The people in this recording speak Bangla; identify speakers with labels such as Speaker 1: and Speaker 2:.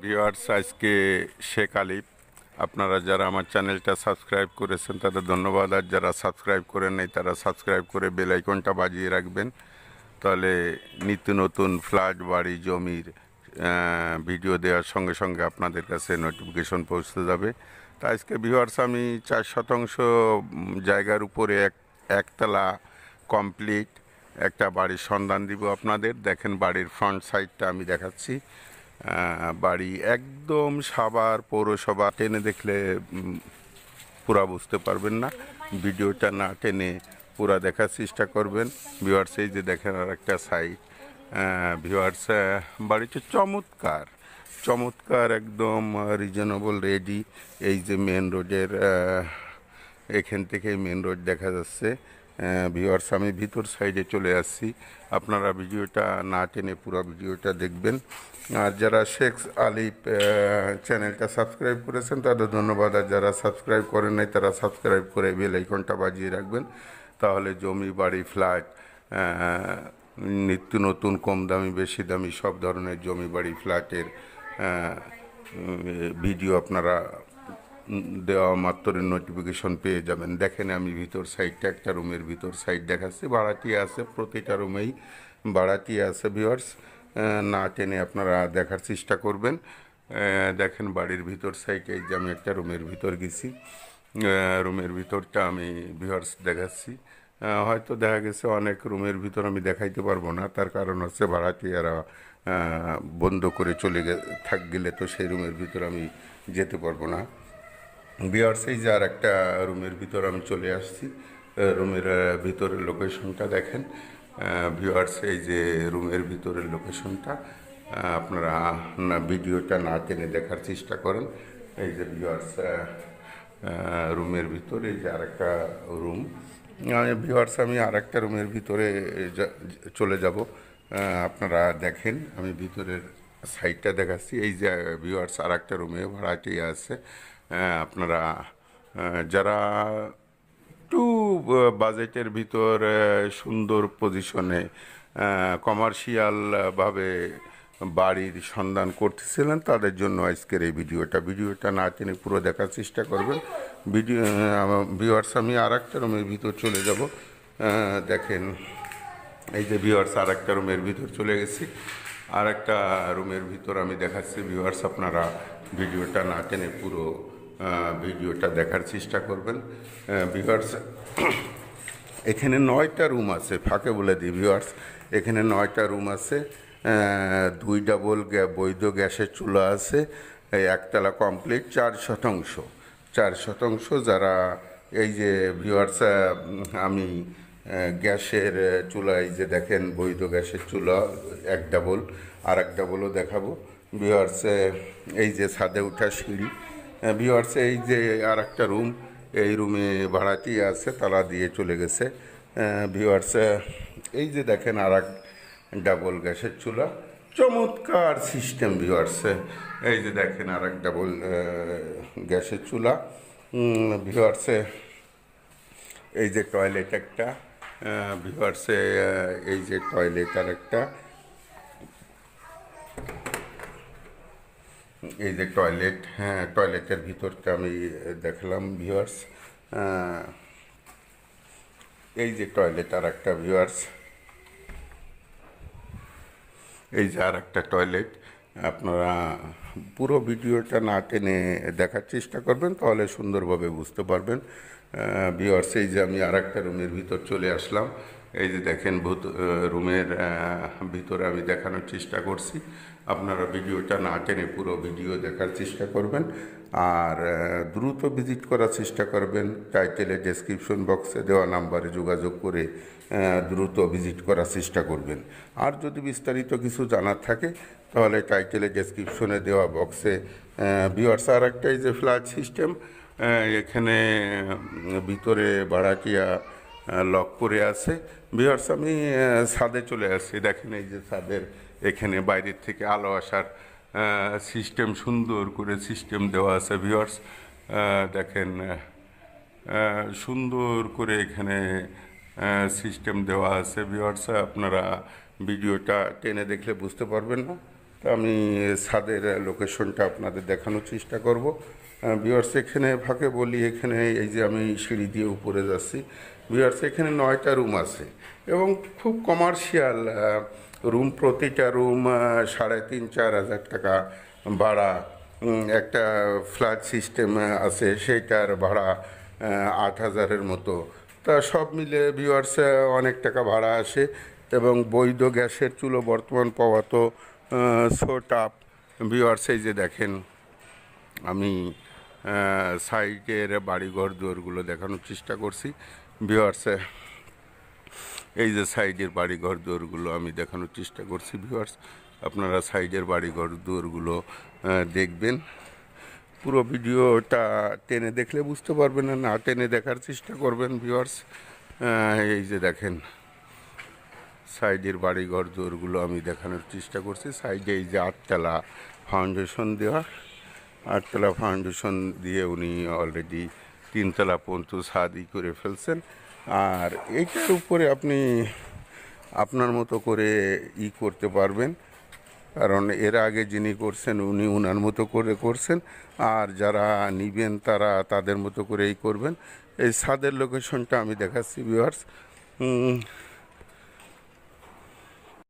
Speaker 1: ভিওয়ার্স আজকে শেখ আলিফ। আপনারা যারা আমার চ্যানেলটা সাবস্ক্রাইব করেছেন, তাদের ধন্যবাদ। আর যারা সাবস্ক্রাইব করেন নাই, তারা সাবস্ক্রাইব করে বেল আইকনটা বাজিয়ে রাখবেন। তাহলে নিত্য নতুন ফ্ল্যাট বাড়ি জমির ভিডিও দেওয়ার সঙ্গে সঙ্গে আপনাদের কাছে নোটিফিকেশন পৌঁছতে যাবে। তা আজকে ভিওয়ার্স আমি চার শতাংশ জায়গার উপরে এক, একতলা কমপ্লিট একটা বাড়ির সন্ধান দিব আপনাদের। দেখেন বাড়ির ফ্রন্ট সাইডটা আমি দেখাচ্ছি। বাড়ি একদম সাবার পৌরসভা। টেনে দেখলে পুরা বুঝতে পারবেন না। ভিডিওটা না টেনে পুরা দেখার চেষ্টা করবেন। ভিউয়ার্স এই যে দেখেন আর একটা সাইড ভিউয়ার্স বাড়িটা চমৎকার। চমৎকার একদম রিজনেবল রেডি এই যে মেন রোডের এখান থেকে মেন রোড দেখা যাচ্ছে। ভিউয়ার্স আমি ভিতর সাইডে চলে আসছি। আপনারা ভিডিওটা না টেনে পুরো ভিডিওটা দেখবেন। আর যারা শেখ আহ, চ্যানেলটা সাবস্ক্রাইব করেছেন তাদের ধন্যবাদ। আর যারা সাবস্ক্রাইব করেন নাই তারা সাবস্ক্রাইব করে বেল আইকনটা বাজিয়ে রাখবেন। তাহলে জমি বাড়ি ফ্ল্যাট নিত্য নতুন, কম দামি, বেশি দামি সব ধরনের জমি বাড়ি, ফ্ল্যাটের ভিডিও আপনারা দেওয়া মাত্র নোটিফিকেশন পেয়ে যাবেন। দেখেন আমি ভিতর সাইডটা একটা রুমের ভিতর সাইড দেখাচ্ছি। ভাড়াটি আছে, প্রতিটা রুমেই ভাড়াটি আছে ভিওয়ার্স না টেনে আপনারা দেখার চেষ্টা করবেন। দেখেন বাড়ির ভিতর সাইডে যে আমি একটা রুমের ভিতর গেছি। রুমের ভিতরটা আমি ভিওয়ার্স দেখাচ্ছি। হয়তো দেখা গেছে অনেক রুমের ভিতর আমি দেখাইতে পারব না। তার কারণ হচ্ছে ভাড়াটিয়ারা বন্ধ করে চলে থাক গেলে তো সেই রুমের ভিতর আমি যেতে পারব না। বিয়ার্স এই যে আর একটা রুমের ভিতর আমি চলে আসছি রুমের ভিতরের লোকেশনটা দেখেন। ভিউয়ার্স এই যে রুমের ভিতরের লোকেশনটা আপনারা ভিডিওটা না টেনে দেখার চেষ্টা করেন। এই যে ভিউয়ার্স রুমের ভিতরে যে আরেকটা রুম ভিউয়ার্স আমি আরেকটা রুমের ভিতরে চলে যাব। আপনারা দেখেন, আমি ভিতরের সাইডটা দেখাচ্ছি। এই যে ভিউয়ার্স আর একটা রুমে ভাড়াটি আছে। আপনারা যারা একটু বাজেটের ভিতর সুন্দর পজিশনে কমার্শিয়াল ভাবে বাড়ির সন্ধান করতেছিলেন, তাদের জন্য আজকের এই ভিডিওটা। ভিডিওটা না টেনে পুরো দেখার চেষ্টা করবেন। ভিডিও ভিওয়ার্স আমি আর একটা রুমের ভিতর চলে যাব। দেখেন, এই যে ভিওয়ার্স আর একটা রুমের ভিতর চলে গেছি। আর একটা রুমের ভিতর আমি দেখাচ্ছি। ভিউয়ার্স আপনারা ভিডিওটা না টেনে পুরো ভিডিওটা দেখার চেষ্টা করবেন। ভিউয়ার্স এখানে নয়টা রুম আছে, ফাঁকে বলে দিই ভিউয়ার্স এখানে নয়টা রুম আছে। দুই ডাবল গ্যা বৈধ গ্যাসের চুলা আছে একতলা কমপ্লিট চার শতাংশ। চার শতাংশ যারা এই যে ভিউয়ার্স আমি গ্যাসের চুলা, এই যে দেখেন বৈধ গ্যাসের চুলা, এক ডাবল আর এক ডাবলও দেখাবো ভিউয়ার্স এই যে ছাদে ওঠা সিঁড়ি ভিউয়ার্স এই যে আর একটা রুম এই রুমে ভাড়াটি আছে তালা দিয়ে চলে গেছে। ভিউয়ার্স এই যে দেখেন আর এক ডাবল গ্যাসের চুলা, চমৎকার সিস্টেম ভিউয়ার্স এই যে দেখেন আর এক ডাবল গ্যাসের চুলা। ভিউয়ার্সে এই যে টয়লেট একটা ভিউয়ার্সে এই যে টয়লেট আর একটা এই যে টয়লেট হ্যাঁ টয়লেটের ভিতরটা আমি দেখলাম ভিউয়ার্স এই যে টয়লেট আর একটা ভিউয়ার্স এই যে আর একটা টয়লেট আপনারা পুরো ভিডিওটা না টেনে দেখার চেষ্টা করবেন, তাহলে সুন্দরভাবে বুঝতে পারবেন। ভিওয়ার্স এই যে আমি আর একটা রুমের ভিতর চলে আসলাম। এই যে দেখেন ভূত রুমের ভিতরে আমি দেখানোর চেষ্টা করছি। আপনারা ভিডিওটা না টেনে পুরো ভিডিও দেখার চেষ্টা করবেন। আর দ্রুত ভিজিট করার চেষ্টা করবেন। টাইটেলে ডেসক্রিপশন বক্সে দেওয়া নাম্বারে যোগাযোগ করে দ্রুত ভিজিট করার চেষ্টা করবেন। আর যদি বিস্তারিত কিছু জানার থাকে, তাহলে টাইটেলে ডেসক্রিপশনে দেওয়া বক্সে ভিওয়ার্স আর একটা এই যে ফ্ল্যাট সিস্টেম এখানে ভিতরে ভাড়াটিয়া লক করে আছে। ভিওয়ার্স আমি ছাদে চলে আসছি। দেখেন এই যে ছাদের এখানে বাইরের থেকে আলো আসার সিস্টেম সুন্দর করে সিস্টেম দেওয়া আছে ভিওয়ার্স দেখেন সুন্দর করে এখানে সিস্টেম দেওয়া আছে ভিওয়ার্স আপনারা ভিডিওটা টেনে দেখলে বুঝতে পারবেন না। আমি ছাদের লোকেশনটা আপনাদের দেখানোর চেষ্টা করব। ভিওয়ার্স এখানে ফাঁকে বলি, এখানে এই যে আমি সিঁড়ি দিয়ে উপরে যাচ্ছি। ভিওয়ার্স এখানে নয়টা রুম আছে এবং খুব কমার্শিয়াল রুম প্রতিটা রুম সাড়ে তিন, চার হাজার টাকা ভাড়া। একটা ফ্ল্যাট সিস্টেম আছে, সেইটার ভাড়া আট হাজারের মতো। তা সব মিলে ভিউয়ার্স অনেক টাকা ভাড়া আসে এবং বৈধ গ্যাসের চুলো বর্তমান পাওয়া তো সোটাপ ভিউয়ার্স এই যে দেখেন, আমি সাইডের বাড়িঘর, দুয়ারগুলো দেখানোর চেষ্টা করছি। ভিউয়ার্সে এই যে সাইডের বাড়িঘর, দুয়ারগুলো আমি দেখানোর চেষ্টা করছি ভিওয়ার্স আপনারা সাইডের বাড়িঘর, দুয়ারগুলো দেখবেন। পুরো ভিডিওটা টেনে দেখলে বুঝতে পারবেন, না টেনে দেখার চেষ্টা করবেন ভিউয়ার্স এই যে দেখেন সাইডের বাড়িঘর দুয়ারগুলো আমি দেখানোর চেষ্টা করছি। সাইডে এই যে আটতলা ফাউন্ডেশন দেওয়া, আটতলা ফাউন্ডেশন দিয়ে উনি অলরেডি তিনতলা পর্যন্ত সাদি করে ফেলছেন। আর এইটার উপরে আপনি আপনার মতো করে ই করতে পারবেন। কারণ এর আগে যিনি করছেন, উনি উনার মতো করে করছেন। আর যারা নিবেন, তারা তাদের মতো করেই করবেন। এই ছাদের লোকেশনটা আমি দেখাচ্ছি ভিউয়ার্স